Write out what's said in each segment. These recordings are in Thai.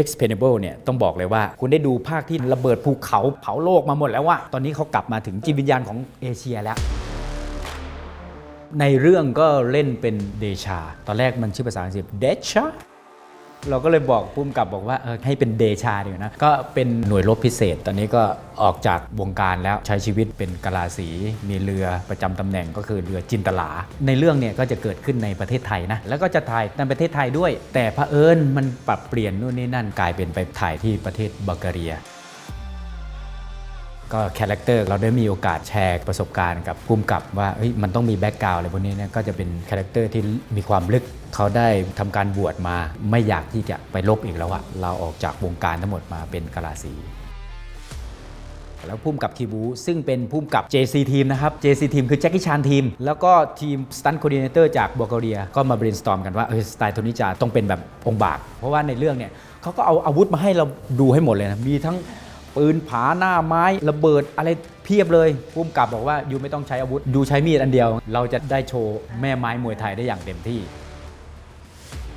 e x p e n a b l e เนี่ยต้องบอกเลยว่าคุณได้ดูภาคที่ระเบิดภูเขาเผาโลกมาหมดแล้วว่า ตอนนี้เขากลับมาถึงจิตวิญญาณของเอเชียแล้ว ในเรื่องก็เล่นเป็นเดชา ตอนแรกมันชื่อภาษาอังกฤษเดชา เราก็เลยบอกพุ่มกับบอกว่าเออให้เป็นเดชาดีกว่านะ ก็เป็นหน่วยรบพิเศษ ตอนนี้ก็ออกจากวงการแล้วใช้ชีวิตเป็นกะลาสีมีเรือประจำตำแหน่งก็คือเรือจินตลา ในเรื่องเนี่ยก็จะเกิดขึ้นในประเทศไทยนะ แล้วก็จะถ่ายในประเทศไทยด้วย แต่เผอิญมันปรับเปลี่ยนนู่นนี่นั่นกลายเป็นไปถ่ายที่ประเทศบัลแกเรียก็คาแรคเตอร์เราได้มีโอกาสแชร์ประสบการณ์กับภูมิกับว่ามันต้องมีแบ็กกราวอะไรพวกนี้เนี่ยก็จะเป็นคาแรคเตอร์ที่มีความลึก เขาได้ทำการบวชมาไม่อยากที่จะไปลบอีกแล้วอะเราออกจากวงการทั้งหมดมาเป็นกะลาสี แล้วพุ่มกับคีบูซึ่งเป็นพุ่มกับ JC ทีมนะครับ JC ทีมคือแจ็คกี้ชานทีม แล้วก็ทีมสตัน t คดิเนเตอร์จากบัลแกเรีย ก็มา brainstorm กันว่าเออสไตล์โทนี่จาต้องเป็นแบบองค์บาก เพราะว่าในเรื่องเนี่ยเขาก็เอาอาวุธมาให้เราดูให้หมดเลยนะมีทั้งปืนผาหน้าไม้ระเบิดอะไรเพียบเลยพุ่มกับบอกว่ายูไม่ต้องใช้อาวุธยูใช้มีดอันเดียว เราจะได้โชว์แม่ไม้มวยไทยได้อย่างเต็มที่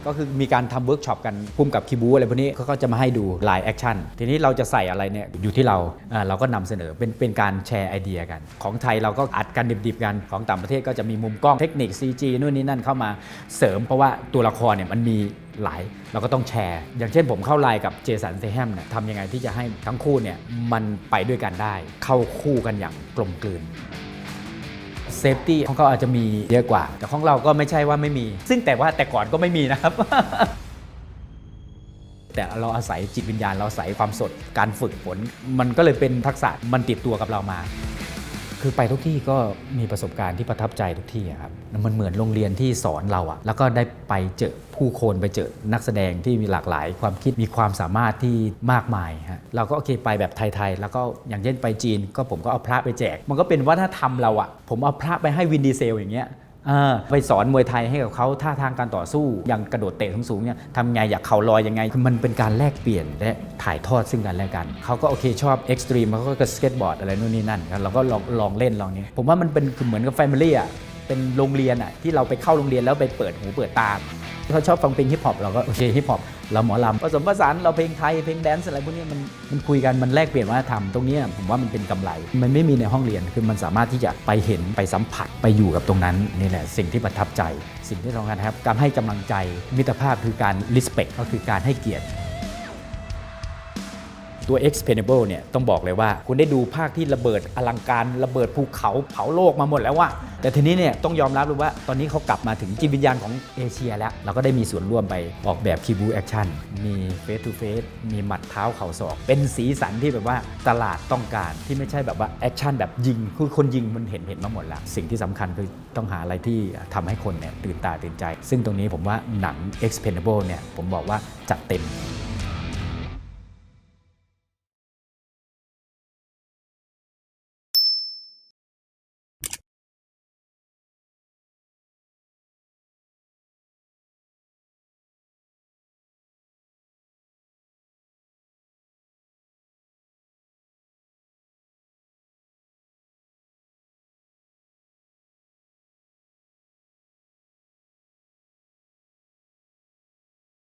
ก็คือมีการทำเวิร์กช็อปกันพุ่มกับคีบูอะไรพวกนี้เขาก็จะมาให้ดูไลน์แอคชั่นทีนี้เราจะใส่อะไรเนี่ยอยู่ที่เราอ่าเราก็นำเสนอเป็นเป็นการแชร์ไอเดียกัน ของไทยเราก็อัดกันดิบๆกันของต่างประเทศก็จะมีมุมกล้องเทคนิค CG นู่นนี่นั่นเข้ามาเสริม เพราะว่าตัวละครเนี่ยมันมีหลายเราก็ต้องแชร์ อย่างเช่นผมเข้าไลน์กับเจสันเซแฮมเนี่ยทำยังไงที่จะให้ทั้งคู่เนี่ยมันไปด้วยกันได้ เข้าคู่กันอย่างกลมกลืน เซฟตี้ของเขาอาจจะมีเยอะกว่า แต่ของเราก็ไม่ใช่ว่าไม่มี ซึ่งแต่ว่าแต่ก่อนก็ไม่มีนะครับ แต่เราอาศัยจิตวิญญาณ เราอาศัยความสดการฝึกฝน มันก็เลยเป็นทักษะมันติดตัวกับเรามา คือไปทุกที่ก็มีประสบการณ์ที่ประทับใจทุกที่ครับมันเหมือนโรงเรียนที่สอนเราอะแล้วก็ได้ไปเจอผู้คนไปเจอนักแสดงที่มีหลากหลาย ความคิดมีความสามารถที่มากมายฮะเราก็โอเคไปแบบไทยๆแล้วก็อย่างเช่นไปจีน ก็ผมก็เอาพระไปแจก มันก็เป็นวัฒนธรรมเราอะผมเอาพระไปให้วินดีเซลอย่างเงี้ย ไปสอนมวยไทยให้กับเขาท่าทางการต่อสู้อย่างกระโดดเตะสูงๆเนี่ยทำไงอยากเข่าลอยยังไงคือมันเป็นการแลกเปลี่ยนและถ่ายทอดซึ่งกันและกันเขาก็โอเคชอบเอ็กซ์ตรีมเขาก็สเก็ตบอร์ดอะไรนู่นนี่นั่นเราก็ลองลองเล่นลองนี้ ผมว่ามันเป็นคือเหมือนกับแฟมิลี่อะเป็นโรงเรียนอะที่เราไปเข้าโรงเรียนแล้วไปเปิดหูเปิดตา เขาชอบฟังเพลงฮิปฮอปเราก็โอเคฮิปฮอปเราหมอลำผสมผสานเราเพลงไทยเพลงแดนซ์อะไรพวกนี้มันมันคุยกันมันแลกเปลี่ยนวัฒนธรรมตรงนี้ผมว่ามันเป็นกำไร มันไม่มีในห้องเรียนคือมันสามารถที่จะไปเห็นไปสัมผัสไปอยู่กับตรงนั้นนี่แหละสิ่งที่ประทับใจ สิ่งที่สำคัญครับการให้กำลังใจมิตรภาพคือการ respect ก็คือการให้เกียรติ ตัว Expendable เนี่ยต้องบอกเลยว่า คุณได้ดูภาคที่ระเบิดอลังการระเบิดภูเขาเผาโลกมาหมดแล้วว่า แต่ทีนี้เนี่ยต้องยอมรับเลยว่า ตอนนี้เขากลับมาถึงจิตวิญญาณของเอเชียแล้ว เราก็ได้มีส่วนร่วมไปออกแบบคีบูแอคชั่นมีเฟสทูเฟสมีหมัดเท้าเข่าศอก เป็นสีสันที่แบบว่าตลาดต้องการที่ไม่ใช่แบบว่าแอคชั่นแบบยิงคือคนยิงมันเห็นเห็นมาหมดแล้ว สิ่งที่สำคัญคือต้องหาอะไรที่ทำให้คนเนี่ยตื่นตาตื่นใจ ซึ่งตรงนี้ผมว่าหนัง Expendable เนี่ยผมบอกว่าจัดเต็ม